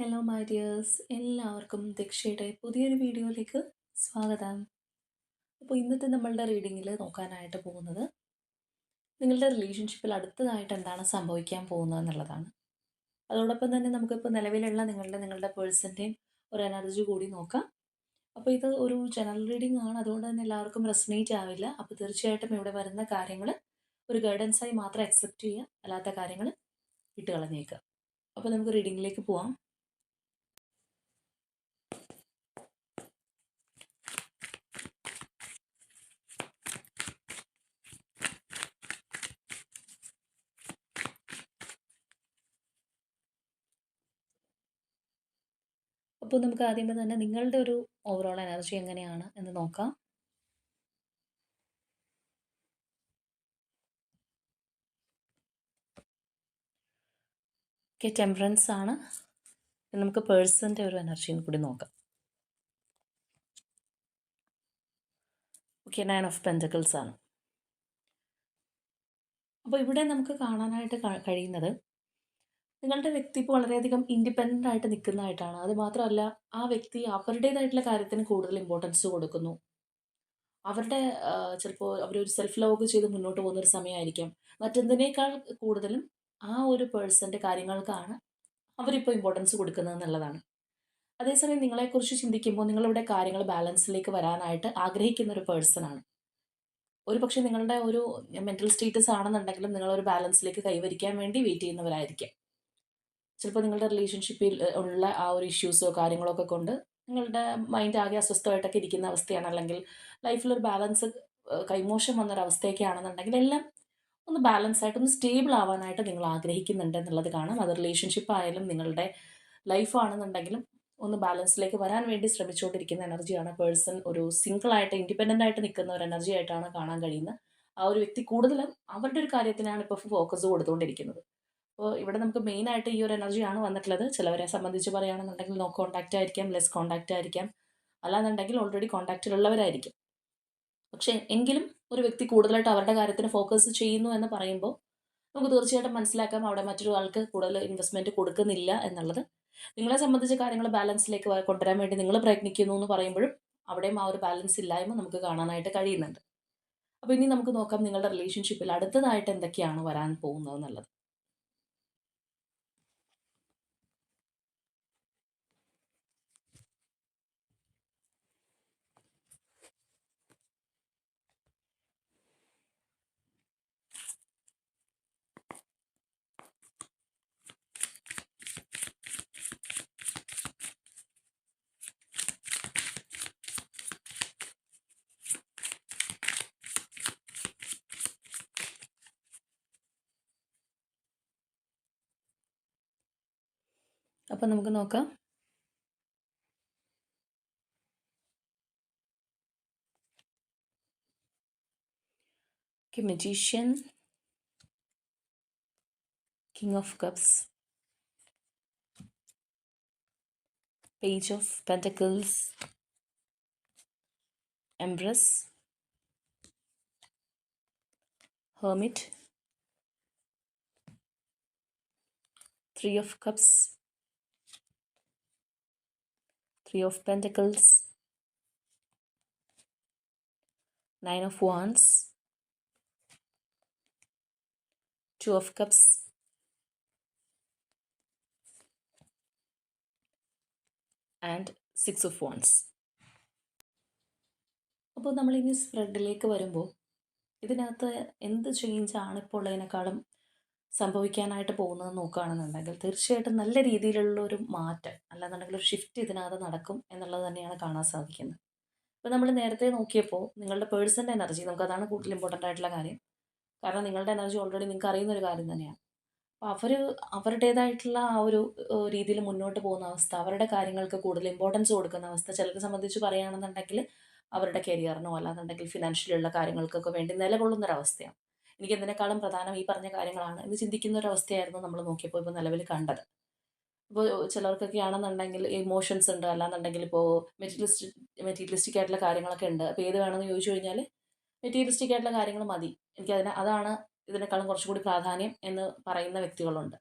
Hello my dears എല്ലാവർക്കും ദക്ഷയുടെ പുതിയൊരു വീഡിയോയിലേക്ക് സ്വാഗതം. അപ്പോൾ ഇന്നത്തെ നമ്മളുടെ റീഡിങ്ങിൽ നോക്കാനായിട്ട് പോകുന്നത് നിങ്ങളുടെ റിലേഷൻഷിപ്പിൽ അടുത്തതായിട്ട് എന്താണ് സംഭവിക്കാൻ പോകുന്നത് എന്നുള്ളതാണ്. അതോടൊപ്പം തന്നെ നമുക്കിപ്പോൾ നിലവിലുള്ള നിങ്ങളുടെ നിങ്ങളുടെ പേഴ്സന്റെയും ഒരു എനർജി കൂടി നോക്കാം. അപ്പോൾ ഇത് ഒരു ജനറൽ റീഡിംഗ് ആണ്. അതുകൊണ്ട് തന്നെ എല്ലാവർക്കും റെസനേറ്റ് ആവില്ല. അപ്പോൾ തീർച്ചയായിട്ടും ഇവിടെ വരുന്ന കാര്യങ്ങൾ ഒരു ഗൈഡൻസായി മാത്രം അക്സെപ്റ്റ് ചെയ്യുക. അല്ലാത്ത കാര്യങ്ങൾ ഇട്ട് കളഞ്ഞേക്കുക അപ്പോൾ നമുക്ക് റീഡിങ്ങിലേക്ക് പോവാം. അപ്പോൾ നമുക്ക് ആദ്യമേ തന്നെ നിങ്ങളുടെ ഒരു ഓവറോൾ എനർജി എങ്ങനെയാണ് എന്ന് നോക്കാം. ഓക്കെ ടെമ്പറൻസ് ആണ്. നമുക്ക് പേഴ്സന്റെ ഒരു എനർജിയും കൂടി നോക്കാം. ഓക്കെ നയൻ ഓഫ് പെന്റക്കിൾസ് ആണ്. അപ്പോൾ ഇവിടെ നമുക്ക് കാണാനായിട്ട് കഴിയുന്നത് നിങ്ങളുടെ വ്യക്തി ഇപ്പോൾ വളരെയധികം ഇൻഡിപെൻഡന്റ് ആയിട്ട് നിൽക്കുന്നതായിട്ടാണ്. അത് മാത്രമല്ല ആ വ്യക്തി അവരുടേതായിട്ടുള്ള കാര്യത്തിന് കൂടുതൽ ഇമ്പോർട്ടൻസ് കൊടുക്കുന്നു. അവരുടെ ചിലപ്പോൾ അവരൊരു സെൽഫ് ലോഗ് ചെയ്ത് മുന്നോട്ട് പോകുന്ന ഒരു സമയമായിരിക്കാം. മറ്റെന്തിനേക്കാൾ കൂടുതലും ആ ഒരു പേഴ്സന്റെ കാര്യങ്ങൾക്കാണ് അവരിപ്പോൾ ഇമ്പോർട്ടൻസ് കൊടുക്കുന്നത് എന്നുള്ളതാണ്. അതേസമയം നിങ്ങളെക്കുറിച്ച് ചിന്തിക്കുമ്പോൾ നിങ്ങളിവിടെ കാര്യങ്ങൾ ബാലൻസിലേക്ക് വരാനായിട്ട് ആഗ്രഹിക്കുന്ന ഒരു പേഴ്സണാണ് ഒരു പക്ഷേ നിങ്ങളുടെ ഒരു മെന്റൽ സ്റ്റേറ്റസ് ആണെന്നുണ്ടെങ്കിലും നിങ്ങളൊരു ബാലൻസിലേക്ക് കൈവരിക്കാൻ വേണ്ടി വെയിറ്റ് ചെയ്യുന്നവരായിരിക്കാം. ചിലപ്പോൾ നിങ്ങളുടെ റിലേഷൻഷിപ്പിൽ ഉള്ള ആ ഒരു ഇഷ്യൂസോ കാര്യങ്ങളോ ഒക്കെ കൊണ്ട് നിങ്ങളുടെ മൈൻഡ് ആകെ അസ്വസ്ഥമായിട്ടൊക്കെ ഇരിക്കുന്ന അവസ്ഥയാണ്. അല്ലെങ്കിൽ ലൈഫിലൊരു ബാലൻസ് കൈമോശം വന്നൊരവസ്ഥയൊക്കെ ആണെന്നുണ്ടെങ്കിൽ എല്ലാം ഒന്ന് ബാലൻസ് ആയിട്ട് ഒന്ന് സ്റ്റേബിൾ ആവാനായിട്ട് നിങ്ങൾ ആഗ്രഹിക്കുന്നുണ്ട് എന്നുള്ളത് കാണാം. അത് റിലേഷൻഷിപ്പ് ആയാലും നിങ്ങളുടെ ലൈഫ് ആണെന്നുണ്ടെങ്കിലും ഒന്ന് ബാലൻസിലേക്ക് വരാൻ വേണ്ടി ശ്രമിച്ചുകൊണ്ടിരിക്കുന്ന എനർജിയാണ് പേഴ്സൺ ഒരു സിംഗിൾ ആയിട്ട് ഇൻഡിപെൻഡന്റ് ആയിട്ട് നിൽക്കുന്ന ഒരു എനർജി ആയിട്ടാണ് കാണാൻ കഴിയുന്നത്. ആ ഒരു വ്യക്തി കൂടുതലും അവരുടെ ഒരു കാര്യത്തിനാണ് ഇപ്പോൾ ഫോക്കസ് കൊടുത്തുകൊണ്ടിരിക്കുന്നത്. അപ്പോൾ ഇവിടെ നമുക്ക് മെയിൻ ആയിട്ട് ഈ ഒരു എനർജിയാണ് വന്നിട്ടുള്ളത്. ചിലവരെ സംബന്ധിച്ച് പറയുകയാണെന്നുണ്ടെങ്കിൽ നോ കോൺടാക്റ്റ് ആയിരിക്കാം ലെസ് കോൺടാക്റ്റ് ആയിരിക്കാം. അല്ലാന്നുണ്ടെങ്കിൽ ഓൾറെഡി കോൺടാക്റ്റിലുള്ളവരായിരിക്കും പക്ഷേ എങ്കിലും ഒരു വ്യക്തി കൂടുതലായിട്ട് അവരുടെ കാര്യത്തിന് ഫോക്കസ് ചെയ്യുന്നു എന്ന് പറയുമ്പോൾ നമുക്ക് തീർച്ചയായിട്ടും മനസ്സിലാക്കാം അവിടെ മറ്റൊരു ആൾക്ക് കൂടുതൽ ഇൻവെസ്റ്റ്മെന്റ് കൊടുക്കുന്നില്ല എന്നുള്ളത്. നിങ്ങളെ സംബന്ധിച്ച കാര്യങ്ങൾ ബാലൻസിലേക്ക് കൊണ്ടുവരാൻ വേണ്ടി നിങ്ങൾ പ്രയത്നിക്കുന്നു എന്ന് പറയുമ്പോഴും അവിടെയും ആ ഒരു ബാലൻസ് ഇല്ലായ്മ നമുക്ക് കാണാനായിട്ട് കഴിയുന്നുണ്ട്. അപ്പോൾ ഇനി നമുക്ക് നോക്കാം നിങ്ങളുടെ റിലേഷൻഷിപ്പിൽ അടുത്തതായിട്ട് എന്തൊക്കെയാണ് വരാൻ പോകുന്നത് എന്നുള്ളത്. അപ്പോൾ നമുക്ക് നോക്കാം magician king of cups page of pentacles empress hermit three of cups Three of pentacles. Nine of wands. Two of cups. And six of Wands. അപ്പോൾ നമ്മളിനി സ്പ്രെഡിലേക്ക് വരുമ്പോൾ ഇതിനകത്ത് എന്ത് ചേഞ്ച് ആണ് ഇപ്പോൾ ഉള്ളതിനേക്കാളും സംഭവിക്കാനായിട്ട് പോകുന്നത് നോക്കുകയാണെന്നുണ്ടെങ്കിൽ തീർച്ചയായിട്ടും നല്ല രീതിയിലുള്ള ഒരു മാറ്റം അല്ലാന്നുണ്ടെങ്കിൽ ഒരു ഷിഫ്റ്റ് ഇതിനകത്ത് നടക്കും എന്നുള്ളത് തന്നെയാണ് കാണാൻ സാധിക്കുന്നത്. ഇപ്പോൾ നമ്മൾ നേരത്തെ നോക്കിയപ്പോൾ നിങ്ങളുടെ പേഴ്സന്റെ എനർജി നമുക്കതാണ് കൂടുതൽ ഇമ്പോർട്ടന്റ് ആയിട്ടുള്ള കാര്യം. കാരണം നിങ്ങളുടെ എനർജി ഓൾറെഡി നിങ്ങൾക്ക് അറിയുന്ന ഒരു കാര്യം തന്നെയാണ്. അപ്പോൾ അവർ അവരുടേതായിട്ടുള്ള ആ ഒരു രീതിയിൽ മുന്നോട്ട് പോകുന്ന അവസ്ഥ അവരുടെ കാര്യങ്ങൾക്ക് കൂടുതൽ ഇമ്പോർട്ടൻസ് കൊടുക്കുന്ന അവസ്ഥ ചിലരെ സംബന്ധിച്ച് പറയുകയാണെന്നുണ്ടെങ്കിൽ അവരുടെ കരിയറിനോ അല്ലാന്നുണ്ടെങ്കിൽ ഫിനാൻഷ്യലുള്ള കാര്യങ്ങൾക്കൊക്കെ വേണ്ടി നിലകൊള്ളുന്നൊരവസ്ഥയാണ്. എനിക്ക് എന്തിനേക്കാളും പ്രധാനം ഈ പറഞ്ഞ കാര്യങ്ങളാണ്. എന്ന് ചിന്തിക്കുന്ന ഒരു അവസ്ഥയായിരുന്നു നമ്മൾ നോക്കിയപ്പോൾ ഇപ്പോൾ നിലവിൽ കണ്ടത്. ഇപ്പോൾ ചിലർക്കൊക്കെ ആണെന്നുണ്ടെങ്കിൽ ഇമോഷൻസ് ഉണ്ട്. അല്ലാന്നുണ്ടെങ്കിൽ ഇപ്പോൾ മെറ്റീരിയലിസ്റ്റിക് മെറ്റീരിയലിസ്റ്റിക് ആയിട്ടുള്ള കാര്യങ്ങളൊക്കെ ഉണ്ട്. അപ്പോൾ ഏത് വേണമെന്ന് ചോദിച്ചു കഴിഞ്ഞാൽ മെറ്റീരിയലിസ്റ്റിക് ആയിട്ടുള്ള കാര്യങ്ങൾ മതി. എനിക്ക് അതിന് അതാണ് ഇതിനേക്കാളും കുറച്ചുകൂടി പ്രാധാന്യം എന്ന് പറയുന്ന വ്യക്തികളുണ്ട്.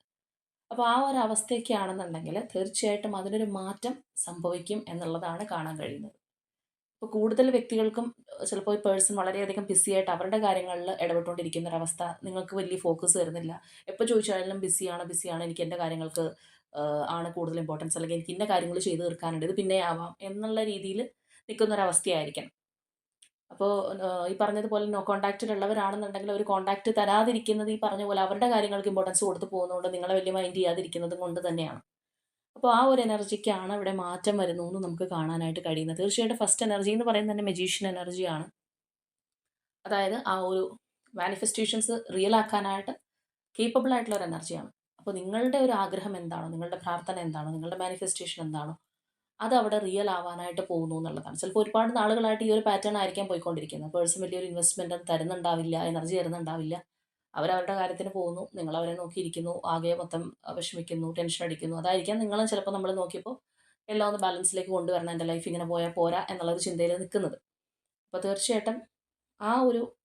അപ്പോൾ ആ ഒരു അവസ്ഥയൊക്കെ ആണെന്നുണ്ടെങ്കിൽ തീർച്ചയായിട്ടും അതിനൊരു മാറ്റം സംഭവിക്കും എന്നുള്ളതാണ് കാണാൻ കഴിയുന്നത്. ഇപ്പോൾ കൂടുതൽ വ്യക്തികൾക്കും ചിലപ്പോൾ ഈ പേഴ്സൺ വളരെയധികം ബിസിയായിട്ട് അവരുടെ കാര്യങ്ങളിൽ ഇടപെട്ടുകൊണ്ടിരിക്കുന്ന ഒരവസ്ഥ നിങ്ങൾക്ക് വലിയ ഫോക്കസ് വരുന്നില്ല. എപ്പോൾ ചോദിച്ചാലും ബിസിയാണ് ബിസിയാണ് എനിക്ക് എന്റെ കാര്യങ്ങൾക്ക് ആണ് കൂടുതൽ ഇമ്പോർട്ടൻസ് അല്ലെങ്കിൽ എനിക്ക് ഇന്ന കാര്യങ്ങൾ ചെയ്തു തീർക്കാനുണ്ട് ഇത് പിന്നെ ആവാം എന്നുള്ള രീതിയിൽ നിൽക്കുന്ന ഒരവസ്ഥയായിരിക്കണം അപ്പോൾ ഈ പറഞ്ഞതുപോലെ നോ കോൺടാക്റ്റിൽ ഉള്ളവരാണെന്നുണ്ടെങ്കിൽ ഒരു കോൺടാക്റ്റ് തരാതിരിക്കുന്നത് ഈ പറഞ്ഞ പോലെ അവരുടെ കാര്യങ്ങൾക്ക് ഇമ്പോർട്ടൻസ് കൊടുത്ത് പോകുന്നതുകൊണ്ട് നിങ്ങളെ വലിയ മൈൻഡ് ചെയ്യാതിരിക്കുന്നതും കൊണ്ട് തന്നെയാണ്. അപ്പോൾ ആ ഒരു എനർജിക്കാണ് ഇവിടെ മാറ്റം വരുന്നു എന്ന് നമുക്ക് കാണാനായിട്ട് കഴിയുന്നത്. തീർച്ചയായിട്ടും ഫസ്റ്റ് എനർജി എന്ന് പറയുന്നത് തന്നെ മെജീഷ്യൻ എനർജിയാണ് അതായത് ആ ഒരു മാനിഫെസ്റ്റേഷൻസ് റിയൽ ആക്കാനായിട്ട് കേപ്പബിൾ ആയിട്ടുള്ള ഒരു എനർജിയാണ് അപ്പോൾ നിങ്ങളുടെ ഒരു ആഗ്രഹം എന്താണോ നിങ്ങളുടെ പ്രാർത്ഥന എന്താണോ നിങ്ങളുടെ മാനിഫെസ്റ്റേഷൻ എന്താണോ അത് അവിടെ റിയൽ ആവാനായിട്ട് പോകുന്നു എന്നുള്ളതാണ് ചിലപ്പോൾ ഒരുപാട് നാളുകളായിട്ട് ഈ ഒരു പാറ്റേൺ ആയിരിക്കാം പോയിക്കൊണ്ടിരിക്കുന്നത്. പേഴ്സൺ വലിയൊരു ഇൻവെസ്റ്റ്മെന്റ് തരുന്നുണ്ടാവില്ല എനർജി തരുന്നുണ്ടാവില്ല. അവരവരുടെ കാര്യത്തിന് പോകുന്നു നിങ്ങൾ അവരെ നോക്കിയിരിക്കുന്നു ആകെ മൊത്തം വിഷമിക്കുന്നു ടെൻഷൻ അടിക്കുന്നു. അതായിരിക്കാം നിങ്ങൾ ചിലപ്പോൾ നമ്മൾ നോക്കിയപ്പോൾ എല്ലാം ഒന്ന് ബാലൻസിലേക്ക് കൊണ്ടുവരണം എന്റെ ലൈഫ് ഇങ്ങനെ പോയാൽ പോരാ എന്നുള്ളൊരു ചിന്തയിൽ നിൽക്കുന്നത്. അപ്പോൾ തീർച്ചയായിട്ടും ആ ഒരു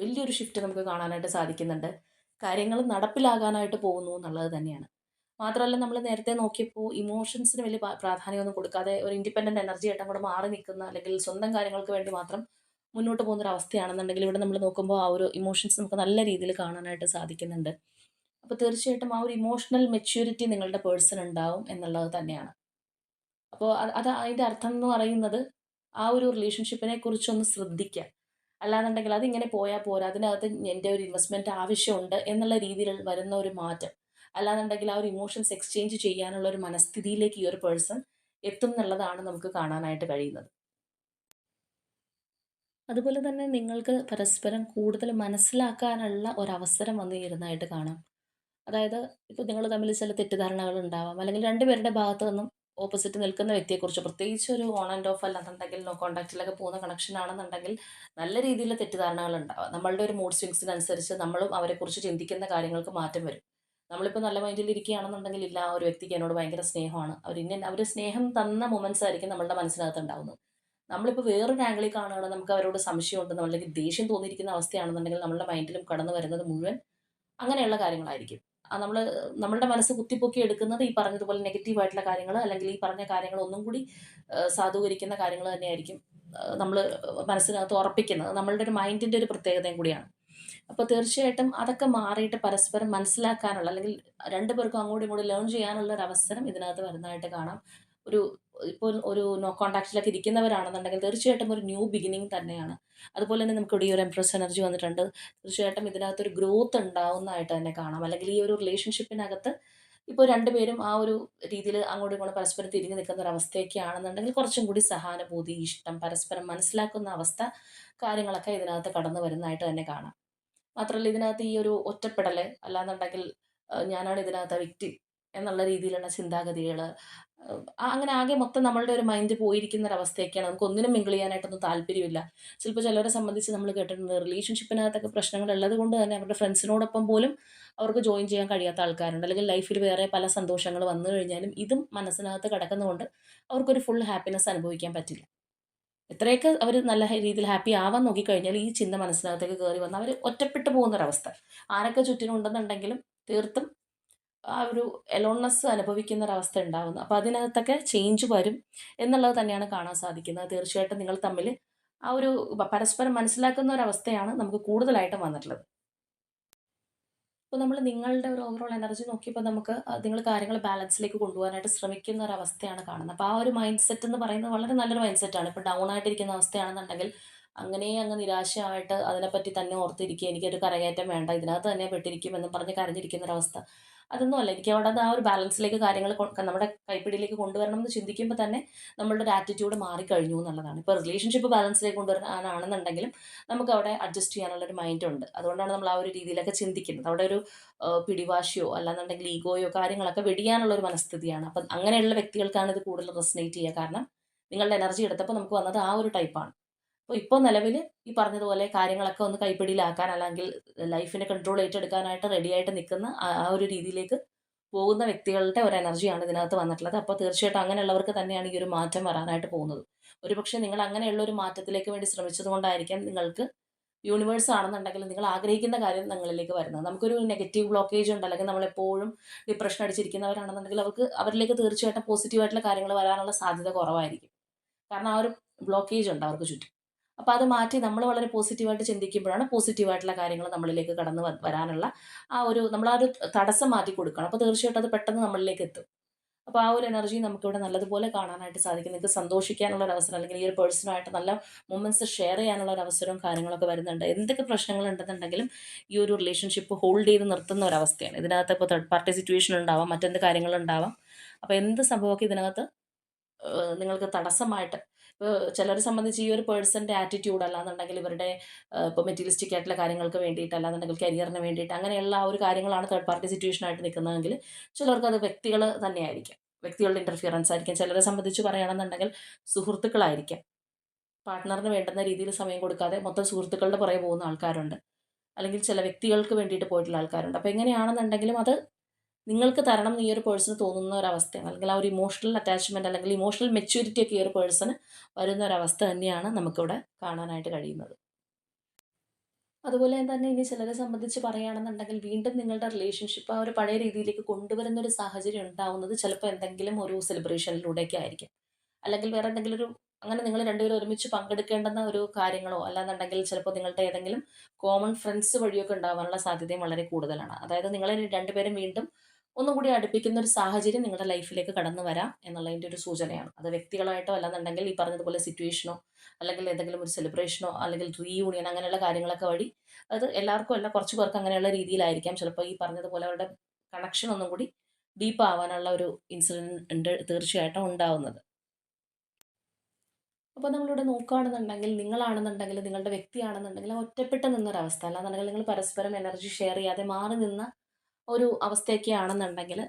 വലിയൊരു ഷിഫ്റ്റ് നമുക്ക് കാണാനായിട്ട് സാധിക്കുന്നുണ്ട്. കാര്യങ്ങൾ നടപ്പിലാകാനായിട്ട് പോകുന്നു എന്നുള്ളത് തന്നെയാണ്. മാത്രമല്ല നമ്മൾ നേരത്തെ നോക്കിയപ്പോൾ ഇമോഷൻസിന് വലിയ പ്രാ- പ്രാധാന്യമൊന്നും കൊടുക്കാതെ ഒരു ഇൻഡിപെൻഡന്റ് എനർജി ആയിട്ട് അങ്ങോട്ട് മാറി നിൽക്കുന്ന അല്ലെങ്കിൽ സ്വന്തം കാര്യങ്ങൾക്ക് വേണ്ടി മാത്രം മുന്നോട്ട് പോകുന്ന ഒരു അവസ്ഥയാണെന്നുണ്ടെങ്കിൽ ഇവിടെ നമ്മൾ നോക്കുമ്പോൾ ആ ഒരു ഇമോഷൻസ് നമുക്ക് നല്ല രീതിയിൽ കാണാനായിട്ട് സാധിക്കുന്നുണ്ട്. അപ്പോൾ തീർച്ചയായിട്ടും ആ ഒരു ഇമോഷണൽ മെച്യൂരിറ്റി നിങ്ങളുടെ പേഴ്സൺ ഉണ്ടാവും എന്നുള്ളത് തന്നെയാണ്. അപ്പോൾ അത് അതിന്റെ അർത്ഥം എന്ന് പറയുന്നത് ആ ഒരു റിലേഷൻഷിപ്പിനെ കുറിച്ചൊന്ന് ശ്രദ്ധിക്കുക. അല്ലാന്നുണ്ടെങ്കിൽ അതിങ്ങനെ പോയാൽ പോരാ അതിനകത്ത് എന്റെ ഒരു ഇൻവെസ്റ്റ്മെന്റ് ആവശ്യമുണ്ട് എന്നുള്ള രീതിയിൽ വരുന്ന ഒരു മാറ്റം. അല്ലാന്നുണ്ടെങ്കിൽ ആ ഒരു ഇമോഷൻസ് എക്സ്ചേഞ്ച് ചെയ്യാനുള്ള ഒരു മനസ്ഥിതിയിലേക്ക് ഈ ഒരു പേഴ്സൺ എത്തും എന്നുള്ളതാണ് നമുക്ക് കാണാനായിട്ട് കഴിയുന്നത്. അതുപോലെ തന്നെ നിങ്ങൾക്ക് പരസ്പരം കൂടുതൽ മനസ്സിലാക്കാനുള്ള ഒരവസരം വന്നു ചേരുന്നതായിട്ട് കാണാം. അതായത് ഇപ്പോൾ നിങ്ങൾ തമ്മിൽ ചില തെറ്റിദ്ധാരണകൾ ഉണ്ടാവാം. അല്ലെങ്കിൽ രണ്ടുപേരുടെ ഭാഗത്തു നിന്നും ഓപ്പോസിറ്റ് നിൽക്കുന്ന വ്യക്തിയെക്കുറിച്ച് പ്രത്യേകിച്ച് ഒരു ഓൺ ആൻഡ് ഓഫ് അല്ലാന്നുണ്ടെങ്കിൽ നോ കോൺടാക്റ്റിലൊക്കെ പോകുന്ന കണക്ഷൻ ആണെന്നുണ്ടെങ്കിൽ നല്ല രീതിയിലുള്ള തെറ്റിദ്ധാരണകൾ ഉണ്ടാവാം. നമ്മളുടെ ഒരു മൂഡ് സ്വിങ്സിനനുസരിച്ച് നമ്മളും അവരെക്കുറിച്ച് ചിന്തിക്കുന്ന കാര്യങ്ങൾക്ക് മാറ്റം വരും. നമ്മളിപ്പോൾ നല്ല മൈൻഡിൽ ഇരിക്കുകയാണെന്നുണ്ടെങ്കിൽ ഇല്ല ഒരു വ്യക്തിക്ക് എന്നോട് ഭയങ്കര സ്നേഹമാണ്. അവർ ഇന്ന അവർ സ്നേഹം തന്ന മൊമെന്റ്സ് ആയിരിക്കും നമ്മളുടെ മനസ്സിനകത്ത് ഉണ്ടാവുന്നത്. നമ്മളിപ്പോൾ വേറൊരു ആംഗിളിൽ കാണുകയാണെങ്കിൽ നമുക്ക് അവരോട് സംശയമുണ്ടെന്നോ അല്ലെങ്കിൽ ദേഷ്യം തോന്നിയിരിക്കുന്ന അവസ്ഥയാണെന്നുണ്ടെങ്കിൽ നമ്മളുടെ മൈൻഡിലും കടന്നു വരുന്നത് മുഴുവൻ അങ്ങനെയുള്ള കാര്യങ്ങളായിരിക്കും. നമ്മൾ നമ്മളുടെ മനസ്സ് കുത്തിപ്പൊക്കി എടുക്കുന്നത് ഈ പറഞ്ഞതുപോലെ നെഗറ്റീവ് ആയിട്ടുള്ള കാര്യങ്ങൾ അല്ലെങ്കിൽ ഈ പറഞ്ഞ കാര്യങ്ങൾ ഒന്നും കൂടി സാധൂകരിക്കുന്ന കാര്യങ്ങൾ തന്നെയായിരിക്കും നമ്മൾ മനസ്സിനകത്ത് ഉറപ്പിക്കുന്നത്. നമ്മളുടെ ഒരു മൈൻഡിന്റെ ഒരു പ്രത്യേകതയും കൂടിയാണ്. അപ്പോൾ തീർച്ചയായിട്ടും അതൊക്കെ മാറിയിട്ട് പരസ്പരം മനസ്സിലാക്കാനുള്ള അല്ലെങ്കിൽ രണ്ടു പേർക്കും അങ്ങോട്ടും ഇങ്ങോട്ടും ലേൺ ചെയ്യാനുള്ള ഒരു അവസരം ഇതിനകത്ത് വരുന്നതായിട്ട് കാണാം. ഒരു ഇപ്പോൾ ഒരു നോ കോൺടാക്റ്റിലൊക്കെ ഇരിക്കുന്നവരാണെന്നുണ്ടെങ്കിൽ തീർച്ചയായിട്ടും ഒരു ന്യൂ ബിഗിനിങ് തന്നെയാണ്. അതുപോലെ തന്നെ നമുക്ക് ഇവിടെ ഈ ഒരു എംപ്രസ് എനർജി വന്നിട്ടുണ്ട്. തീർച്ചയായിട്ടും ഇതിനകത്തൊരു ഗ്രോത്ത് ഉണ്ടാവുന്നതായിട്ട് തന്നെ കാണാം. അല്ലെങ്കിൽ ഈ ഒരു റിലേഷൻഷിപ്പിനകത്ത് ഇപ്പോൾ രണ്ടുപേരും ആ ഒരു രീതിയിൽ അങ്ങോട്ടും ഇങ്ങോട്ടും പരസ്പരം തിരിഞ്ഞു നിൽക്കുന്ന ഒരു അവസ്ഥയൊക്കെ ആണെന്നുണ്ടെങ്കിൽ കുറച്ചും കൂടി സഹാനുഭൂതി ഇഷ്ടം പരസ്പരം മനസ്സിലാക്കുന്ന അവസ്ഥ കാര്യങ്ങളൊക്കെ ഇതിനകത്ത് കടന്നു വരുന്നതായിട്ട് തന്നെ കാണാം. മാത്രമല്ല ഇതിനകത്ത് ഈ ഒരു ഒറ്റപ്പെടൽ അല്ലാന്നുണ്ടെങ്കിൽ ഞാനാണ് ഇതിനകത്ത് വ്യക്തി എന്നുള്ള രീതിയിലുള്ള ചിന്താഗതികൾ അങ്ങനെ ആകെ മൊത്തം നമ്മളുടെ ഒരു മൈൻഡ് പോയിരിക്കുന്ന ഒരു അവസ്ഥയൊക്കെയാണ് നമുക്ക് ഒന്നിനും മിങ്കിൾ ചെയ്യാനായിട്ടൊന്നും താല്പര്യമില്ല. ചിലപ്പോൾ ചിലരെ സംബന്ധിച്ച് നമ്മൾ കേട്ടിട്ടുണ്ട് റിലേഷൻഷിപ്പിനകത്തൊക്കെ പ്രശ്നങ്ങൾ ഉള്ളത് കൊണ്ട് തന്നെ അവരുടെ ഫ്രണ്ട്സിനോടൊപ്പം പോലും അവർക്ക് ജോയിൻ ചെയ്യാൻ കഴിയാത്ത ആൾക്കാരുണ്ട്. അല്ലെങ്കിൽ ലൈഫിൽ വേറെ പല സന്തോഷങ്ങൾ വന്നു കഴിഞ്ഞാലും ഇതും മനസ്സിനകത്ത് കിടക്കുന്നതുകൊണ്ട് അവർക്കൊരു ഫുൾ ഹാപ്പിനെസ് അനുഭവിക്കാൻ പറ്റില്ല. എത്രയൊക്കെ അവർ നല്ല രീതിയിൽ ഹാപ്പി ആവാൻ നോക്കിക്കഴിഞ്ഞാൽ ഈ ചിന്ത മനസ്സിനകത്തേക്ക് കയറി വന്ന് അവർ ഒറ്റപ്പെട്ടു പോകുന്നൊരവസ്ഥ. ആരൊക്കെ ചുറ്റിനും ഉണ്ടെന്നുണ്ടെങ്കിലും തീർത്തും ആ ഒരു എലോൺനെസ് അനുഭവിക്കുന്ന ഒരവസ്ഥ ഉണ്ടാകുന്നു അപ്പോൾ അതിനകത്തൊക്കെ ചേഞ്ച് വരും എന്നുള്ളത് തന്നെയാണ് കാണാൻ സാധിക്കുന്നത്. തീർച്ചയായിട്ടും നിങ്ങൾ തമ്മിൽ ആ ഒരു പരസ്പരം മനസ്സിലാക്കുന്ന ഒരവസ്ഥയാണ് നമുക്ക് കൂടുതലായിട്ടും വന്നിട്ടുള്ളത്. ഇപ്പോൾ നമ്മൾ നിങ്ങളുടെ ഒരു ഓവറോൾ എനർജി നോക്കിയപ്പോൾ നമുക്ക് നിങ്ങൾ കാര്യങ്ങൾ ബാലൻസിലേക്ക് കൊണ്ടുപോകാനായിട്ട് ശ്രമിക്കുന്ന ഒരു അവസ്ഥയാണ് കാണുന്നത്. അപ്പോൾ ആ ഒരു മൈൻഡ് സെറ്റ് എന്ന് പറയുന്നത് വളരെ നല്ലൊരു മൈൻഡ് സെറ്റാണ് ഇപ്പോൾ ഡൗൺ ആയിട്ടിരിക്കുന്ന അവസ്ഥയാണെന്നുണ്ടെങ്കിൽ അങ്ങനെ അങ്ങ് നിരാശയായിട്ട് അതിനെപ്പറ്റി തന്നെ ഓർത്തിരിക്കുക. എനിക്കൊരു കരകയറ്റം വേണ്ട ഇതിനകത്ത് തന്നെ പെട്ടിരിക്കും എന്ന് പറഞ്ഞ് കരഞ്ഞിരിക്കുന്ന ഒരവസ്ഥ അതൊന്നും അല്ല. എനിക്ക് അവിടെ ആ ഒരു ബാലൻസിലേക്ക് കാര്യങ്ങൾ നമ്മുടെ കൈപ്പിടിയിലേക്ക് കൊണ്ടുവരണം എന്ന് ചിന്തിക്കുമ്പോൾ തന്നെ നമ്മളുടെ ഒരു ആറ്റിറ്റ്യൂഡ് മാറിക്കഴിഞ്ഞു എന്നുള്ളതാണ്. ഇപ്പോൾ റിലേഷൻഷിപ്പ് ബാലൻസിലേക്ക് കൊണ്ടുവരാനാണെന്നുണ്ടെങ്കിലും നമുക്ക് അവിടെ അഡ്ജസ്റ്റ് ചെയ്യാനുള്ള ഒരു മൈൻഡ് ഉണ്ട്. അതുകൊണ്ടാണ് നമ്മൾ ആ ഒരു രീതിയിലൊക്കെ ചിന്തിക്കുന്നത്. അവിടെ ഒരു പിടിവാശിയോ അല്ലാന്നുണ്ടെങ്കിൽ ഈഗോയോ കാര്യങ്ങളൊക്കെ വെടിയാനുള്ള ഒരു മനസ്ഥിതിയാണ്. അപ്പം അങ്ങനെയുള്ള വ്യക്തികൾക്കാണ് ഇത് കൂടുതൽ റെസനേറ്റ് ചെയ്യുക. കാരണം നിങ്ങളുടെ എനർജി എടുത്തപ്പോൾ നമുക്ക് വന്നത് ആ ഒരു ടൈപ്പാണ് അപ്പോൾ ഇപ്പോൾ നിലവിൽ ഈ പറഞ്ഞതുപോലെ കാര്യങ്ങളൊക്കെ ഒന്ന് കൈപ്പിടിയിലാക്കാൻ അല്ലെങ്കിൽ ലൈഫിനെ കൺട്രോൾ ഏറ്റെടുക്കാനായിട്ട് റെഡിയായിട്ട് നിൽക്കുന്ന ആ ഒരു രീതിയിലേക്ക് പോകുന്ന വ്യക്തികളുടെ ഒരു എനർജിയാണ് ഇതിനകത്ത് വന്നിട്ടുള്ളത്. അപ്പോൾ തീർച്ചയായിട്ടും അങ്ങനെയുള്ളവർക്ക് തന്നെയാണ് ഈ ഒരു മാറ്റം വരാനായിട്ട് പോകുന്നത്. ഒരുപക്ഷെ നിങ്ങൾ അങ്ങനെയുള്ള ഒരു മാറ്റത്തിലേക്ക് വേണ്ടി ശ്രമിച്ചത് കൊണ്ടായിരിക്കാം നിങ്ങൾക്ക് യൂണിവേഴ്സ് ആണെന്നുണ്ടെങ്കിൽ നിങ്ങൾ ആഗ്രഹിക്കുന്ന കാര്യം നിങ്ങളിലേക്ക് വരുന്നത്. നമുക്കൊരു നെഗറ്റീവ് ബ്ലോക്കേജ് ഉണ്ട്. അല്ലെങ്കിൽ നമ്മളെപ്പോഴും ഡിപ്രഷൻ അടിച്ചിരിക്കുന്നവരാണെന്നുണ്ടെങ്കിൽ അവർക്ക് അവരിലേക്ക് തീർച്ചയായിട്ടും പോസിറ്റീവായിട്ടുള്ള കാര്യങ്ങൾ വരാനുള്ള സാധ്യത കുറവായിരിക്കും. കാരണം ആ ഒരു ബ്ലോക്കേജ് ഉണ്ട് അവർക്ക് ചുറ്റും. അപ്പോൾ അത് മാറ്റി നമ്മൾ വളരെ പോസിറ്റീവായിട്ട് ചിന്തിക്കുമ്പോഴാണ് പോസിറ്റീവായിട്ടുള്ള കാര്യങ്ങൾ നമ്മളിലേക്ക് കടന്നു വരാനുള്ള ആ ഒരു നമ്മൾ ആ ഒരു തടസ്സം മാറ്റി കൊടുക്കണം. അപ്പോൾ തീർച്ചയായിട്ടും അത് പെട്ടെന്ന് നമ്മളിലേക്ക് എത്തും. അപ്പോൾ ആ ഒരു എനർജി നമുക്കിവിടെ നല്ലതുപോലെ കാണാനായിട്ട് സാധിക്കും നിങ്ങൾക്ക് സന്തോഷിക്കാനുള്ള ഒരു അവസരം അല്ലെങ്കിൽ ഈ ഒരു പേഴ്സണായിട്ട് നല്ല മൊമെന്റ്സ് ഷെയർ ചെയ്യാനുള്ള ഒരു അവസരവും കാര്യങ്ങളൊക്കെ വരുന്നുണ്ട്. എന്തൊക്കെ പ്രശ്നങ്ങൾ ഉണ്ടെന്നുണ്ടെങ്കിലും ഈ ഒരു റിലേഷൻഷിപ്പ് ഹോൾഡ് ചെയ്ത് നിർത്തുന്ന ഒരു അവസ്ഥയാണ്. ഇതിനകത്ത് ഇപ്പോൾ തേർഡ് പാർട്ടി സിറ്റുവേഷൻ ഉണ്ടാവാം മറ്റെന്ത് കാര്യങ്ങളുണ്ടാവാം അപ്പോൾ എന്ത് സംഭവമൊക്കെ ഇതിനകത്ത് നിങ്ങൾക്ക് തടസ്സമായിട്ട്. ഇപ്പോൾ ചിലരെ സംബന്ധിച്ച് ഈ ഒരു പേഴ്സന്റെ ആറ്റിറ്റ്യൂഡ് അല്ലാന്നുണ്ടെങ്കിൽ ഇവരുടെ ഇപ്പോൾ മെറ്റീരിയലിസ്റ്റിക് ആയിട്ടുള്ള കാര്യങ്ങൾക്ക് വേണ്ടിയിട്ട് അല്ലാന്നുണ്ടെങ്കിൽ കരിയറിന് വേണ്ടിയിട്ട് അങ്ങനെയുള്ള ആ ഒരു കാര്യങ്ങളാണ് തേർഡ് പാർട്ടി സിറ്റുവേഷനായിട്ട് നിൽക്കുന്നതെങ്കിൽ ചിലർക്ക് അത് വ്യക്തികൾ തന്നെയായിരിക്കും. വ്യക്തികളുടെ ഇന്റർഫിയറൻസ് ആയിരിക്കും. ചിലരെ സംബന്ധിച്ച് പറയുകയാണെന്നുണ്ടെങ്കിൽ സുഹൃത്തുക്കളായിരിക്കാം. പാർട്ട്ണറിന് വേണ്ടുന്ന രീതിയിൽ സമയം കൊടുക്കാതെ മൊത്തം സുഹൃത്തുക്കളുടെ പുറകെ പോകുന്ന ആൾക്കാരുണ്ട്. അല്ലെങ്കിൽ ചില വ്യക്തികൾക്ക് വേണ്ടിയിട്ട് പോയിട്ടുള്ള ആൾക്കാരുണ്ട്. അപ്പോൾ എങ്ങനെയാണെന്നുണ്ടെങ്കിലും അത് നിങ്ങൾക്ക് തരണം എന്ന് ഈ ഒരു പേഴ്സണ് തോന്നുന്ന ഒരു ഒരവസ്ഥയാണ്. അല്ലെങ്കിൽ ആ ഒരു ഇമോഷണൽ അറ്റാച്ച്മെന്റ് അല്ലെങ്കിൽ ഇമോഷണൽ മെച്യൂരിറ്റി ഒക്കെ ഈ ഒരു പേഴ്സണ് വരുന്ന ഒരു അവസ്ഥ തന്നെയാണ് നമുക്കിവിടെ കാണാനായിട്ട് കഴിയുന്നത്. അതുപോലെ തന്നെ ഇനി ചിലരെ സംബന്ധിച്ച് പറയുകയാണെന്നുണ്ടെങ്കിൽ വീണ്ടും നിങ്ങളുടെ റിലേഷൻഷിപ്പ് ആ ഒരു പഴയ രീതിയിലേക്ക് കൊണ്ടുവരുന്ന ഒരു സാഹചര്യം ഉണ്ടാവുന്നത് ചിലപ്പോൾ എന്തെങ്കിലും ഒരു സെലിബ്രേഷനിലൂടെയൊക്കെ ആയിരിക്കും. അല്ലെങ്കിൽ വേറെ എന്തെങ്കിലും ഒരു അങ്ങനെ നിങ്ങൾ രണ്ടുപേരും ഒരുമിച്ച് പങ്കെടുക്കേണ്ടുന്ന ഒരു കാര്യങ്ങളോ അല്ലാന്നുണ്ടെങ്കിൽ ചിലപ്പോൾ നിങ്ങളുടെ ഏതെങ്കിലും കോമൺ ഫ്രണ്ട്സ് വഴിയൊക്കെ ഉണ്ടാവാനുള്ള സാധ്യതയും വളരെ കൂടുതലാണ്. അതായത് നിങ്ങൾ രണ്ടുപേരും വീണ്ടും ഒന്നും കൂടി അടുപ്പിക്കുന്ന ഒരു സാഹചര്യം നിങ്ങളുടെ ലൈഫിലേക്ക് കടന്നു വരാം എന്നുള്ളതിന്റെ ഒരു സൂചനയാണ്. അത് വ്യക്തികളായിട്ടോ അല്ലാന്നുണ്ടെങ്കിൽ ഈ പറഞ്ഞതുപോലെ സിറ്റുവേഷനോ അല്ലെങ്കിൽ എന്തെങ്കിലും ഒരു സെലിബ്രേഷനോ അല്ലെങ്കിൽ റീയൂണിയൻ അങ്ങനെയുള്ള കാര്യങ്ങളൊക്കെ വഴി അത് എല്ലാവർക്കും അല്ല കുറച്ച് പേർക്ക് അങ്ങനെയുള്ള രീതിയിലായിരിക്കാം. ചിലപ്പോൾ ഈ പറഞ്ഞതുപോലെ അവരുടെ കണക്ഷൻ ഒന്നും കൂടി ഡീപ്പ് ആവാനുള്ള ഒരു ഇൻസിഡന്റ് തീർച്ചയായിട്ടും ഉണ്ടാവുന്നത്. അപ്പോൾ നമ്മളിവിടെ നോക്കുകയാണെന്നുണ്ടെങ്കിൽ നിങ്ങളാണെന്നുണ്ടെങ്കിൽ നിങ്ങളുടെ വ്യക്തിയാണെന്നുണ്ടെങ്കിൽ ഒറ്റപ്പെട്ട് നിന്നൊരവസ്ഥ. അല്ലാന്നുണ്ടെങ്കിൽ നിങ്ങൾ പരസ്പരം എനർജി ഷെയർ ചെയ്യാതെ മാറി നിന്ന ഒരു അവസ്ഥയൊക്കെ ആണെന്നുണ്ടെങ്കിൽ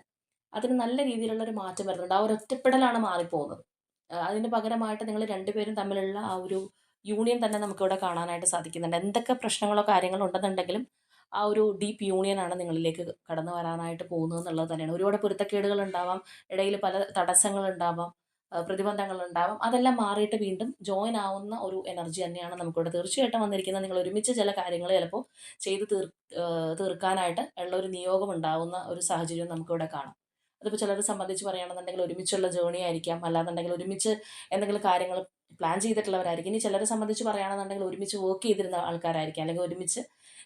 അതിന് നല്ല രീതിയിലുള്ള ഒരു മാറ്റം വരുന്നുണ്ട്. ആ ഒരു ഒറ്റപ്പെടലാണ് മാറിപ്പോകുന്നത്. അതിന് പകരമായിട്ട് നിങ്ങൾ രണ്ടുപേരും തമ്മിലുള്ള ആ ഒരു യൂണിയൻ തന്നെ നമുക്കിവിടെ കാണാനായിട്ട് സാധിക്കുന്നുണ്ട്. എന്തൊക്കെ പ്രശ്നങ്ങളോ കാര്യങ്ങളോ ഉണ്ടെന്നുണ്ടെങ്കിലും ആ ഒരു ഡീപ്പ് യൂണിയനാണ് നിങ്ങളിലേക്ക് കടന്നു വരാനായിട്ട് പോകുന്നത് എന്നുള്ളത് തന്നെയാണ്. ഒരുപാട് പൊരുത്തക്കേടുകൾ ഉണ്ടാവാം. ഇടയിൽ പല തടസ്സങ്ങൾ ഉണ്ടാവാം. പ്രതിബന്ധങ്ങൾ ഉണ്ടാവും അതെല്ലാം മാറിയിട്ട് വീണ്ടും ജോയിൻ ആവുന്ന ഒരു എനർജി തന്നെയാണ് നമുക്കിവിടെ തീർച്ചയായിട്ടും വന്നിരിക്കുന്നത്. നിങ്ങൾ ഒരുമിച്ച് ചില കാര്യങ്ങൾ ചിലപ്പോൾ ചെയ്ത് തീർ തീർക്കാനായിട്ട് ഉള്ള ഒരു നിയോഗം ഉണ്ടാവുന്ന ഒരു സാഹചര്യം നമുക്കിവിടെ കാണാം. അതിപ്പോൾ ചിലരെ സംബന്ധിച്ച് പറയുകയാണെന്നുണ്ടെങ്കിൽ ഒരുമിച്ചുള്ള ജേണി ആയിരിക്കാം. അല്ലാന്നുണ്ടെങ്കിൽ ഒരുമിച്ച് എന്തെങ്കിലും കാര്യങ്ങൾ പ്ലാൻ ചെയ്തിട്ടുള്ളവരായിരിക്കും. ഇനി ചിലരെ സംബന്ധിച്ച് പറയുകയാണെന്നുണ്ടെങ്കിൽ ഒരുമിച്ച് വർക്ക് ചെയ്തിരുന്ന ആൾക്കാരായിരിക്കാം. അല്ലെങ്കിൽ ഒരുമിച്ച്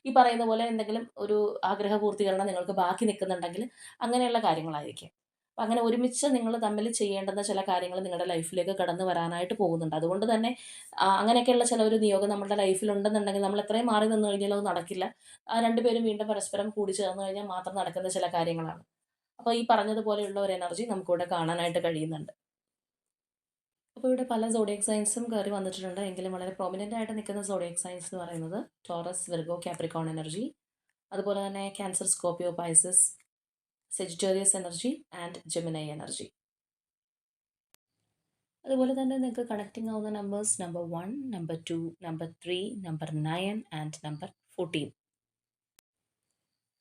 ഈ പറയുന്ന പോലെ എന്തെങ്കിലും ഒരു ആഗ്രഹ പൂർത്തീകരണം നിങ്ങൾക്ക് ബാക്കി നിൽക്കുന്നുണ്ടെങ്കിൽ അങ്ങനെയുള്ള കാര്യങ്ങളായിരിക്കും. അപ്പം അങ്ങനെ ഒരുമിച്ച് നിങ്ങൾ തമ്മിൽ ചെയ്യേണ്ടുന്ന ചില കാര്യങ്ങൾ നിങ്ങളുടെ ലൈഫിലേക്ക് കടന്നു വരാനായിട്ട് പോകുന്നുണ്ട്. അതുകൊണ്ട് തന്നെ അങ്ങനെയൊക്കെയുള്ള ചില ഒരു നിയോഗം നമ്മുടെ ലൈഫിലുണ്ടെന്നുണ്ടെങ്കിൽ നമ്മൾ എത്രയും മാറി നിന്ന് കഴിഞ്ഞാൽ അത് നടക്കില്ല. ആ രണ്ടുപേരും വീണ്ടും പരസ്പരം കൂടി ചേർന്ന് കഴിഞ്ഞാൽ മാത്രം നടക്കുന്ന ചില കാര്യങ്ങളാണ്. അപ്പോൾ ഈ പറഞ്ഞതുപോലെയുള്ള ഒരു എനർജി നമുക്കിവിടെ കാണാനായിട്ട് കഴിയുന്നുണ്ട്. അപ്പോൾ ഇവിടെ പല സോഡിയക് സയൻസും കയറി വന്നിട്ടുണ്ട്. എങ്കിലും വളരെ പ്രൊമിനന്റ് ആയിട്ട് നിൽക്കുന്ന സോഡിയക് സയൻസ് എന്ന് പറയുന്നത് ടോറസ് വെർഗോ കാപ്രിക്കോൺ എനർജി. അതുപോലെ തന്നെ Cancer Scorpio Pisces Sagittarius energy and Gemini energy അതുപോലെ തന്നെ നിങ്ങൾക്ക് കണക്റ്റിംഗ് ആവുന്ന numbers number one number two number three number nine and number fourteen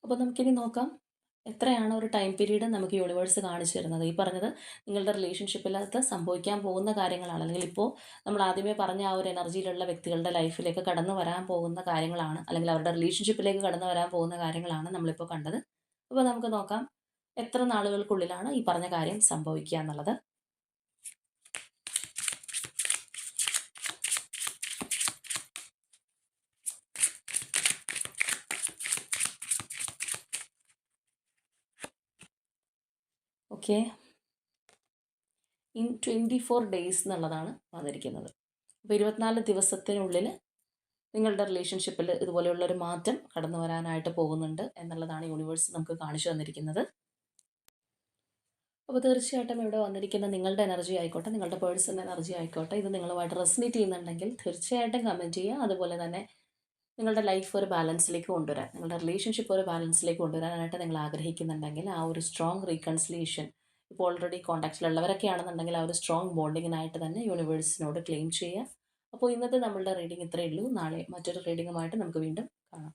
അപ്പോൾ നമുക്കിനി നോക്കാം എത്രയാണ് ഒരു ടൈം പീരീഡ് നമുക്ക് യൂണിവേഴ്സ് കാണിച്ചു തരുന്നത്. ഈ പറഞ്ഞത് നിങ്ങളുടെ റിലേഷൻഷിപ്പിലകത്ത് സംഭവിക്കാൻ പോകുന്ന കാര്യങ്ങളാണ്. അല്ലെങ്കിൽ ഇപ്പോൾ നമ്മൾ ആദ്യമേ പറഞ്ഞ ആ ഒരു എനർജിയിലുള്ള വ്യക്തികളുടെ ലൈഫിലേക്ക് കടന്നു വരാൻ പോകുന്ന കാര്യങ്ങളാണ്. അല്ലെങ്കിൽ അവരുടെ റിലേഷൻഷിപ്പിലേക്ക് കടന്നു വരാൻ പോകുന്ന കാര്യങ്ങളാണ് നമ്മളിപ്പോൾ കണ്ടത്. അപ്പോൾ നമുക്ക് നോക്കാം എത്ര നാളുകൾക്കുള്ളിലാണ് ഈ പറഞ്ഞ കാര്യം സംഭവിക്കുക എന്നുള്ളത്? Okay. In twenty four days എന്നുള്ളതാണ് വന്നിരിക്കുന്നത്. അപ്പോൾ ഇരുപത്തിനാല് ദിവസത്തിനുള്ളിൽ നിങ്ങളുടെ റിലേഷൻഷിപ്പിൽ ഇതുപോലെയുള്ളൊരു മാറ്റം കടന്നു വരാനായിട്ട് പോകുന്നുണ്ട് എന്നുള്ളതാണ് യൂണിവേഴ്സ് നമുക്ക് കാണിച്ചു തന്നിരിക്കുന്നത്. അപ്പോൾ തീർച്ചയായിട്ടും ഇവിടെ വന്നിരിക്കുന്ന നിങ്ങളുടെ എനർജി ആയിക്കോട്ടെ നിങ്ങളുടെ പേഴ്സണൽ എനർജി ആയിക്കോട്ടെ ഇത് നിങ്ങളുമായിട്ട് റെസിനേറ്റ് ചെയ്യുന്നുണ്ടെങ്കിൽ തീർച്ചയായിട്ടും കമന്റ് ചെയ്യുക. അതുപോലെ തന്നെ നിങ്ങളുടെ ലൈഫ് ഒരു ബാലൻസിലേക്ക് കൊണ്ടുവരാൻ നിങ്ങളുടെ റിലേഷൻഷിപ്പ് ഒരു ബാലൻസിലേക്ക് കൊണ്ടുവരാനായിട്ട് നിങ്ങൾ ആഗ്രഹിക്കുന്നുണ്ടെങ്കിൽ ആ ഒരു സ്ട്രോങ് റീകൺസിലിയേഷൻ ഇപ്പോൾ ഓൾറെഡി കോൺടാക്റ്റിലുള്ളവരൊക്കെ ആണെന്നുണ്ടെങ്കിൽ ആ ഒരു സ്ട്രോങ് ബോണ്ടിങ്ങിനായിട്ട് തന്നെ യൂണിവേഴ്സിനോട് ക്ലെയിം ചെയ്യുക. അപ്പോൾ ഇന്നത്തെ നമ്മളുടെ റീഡിംഗ് ഇത്രയേ ഉള്ളൂ. നാളെ മറ്റൊരു റീഡിങ്ങുമായിട്ട് നമുക്ക് വീണ്ടും കാണാം.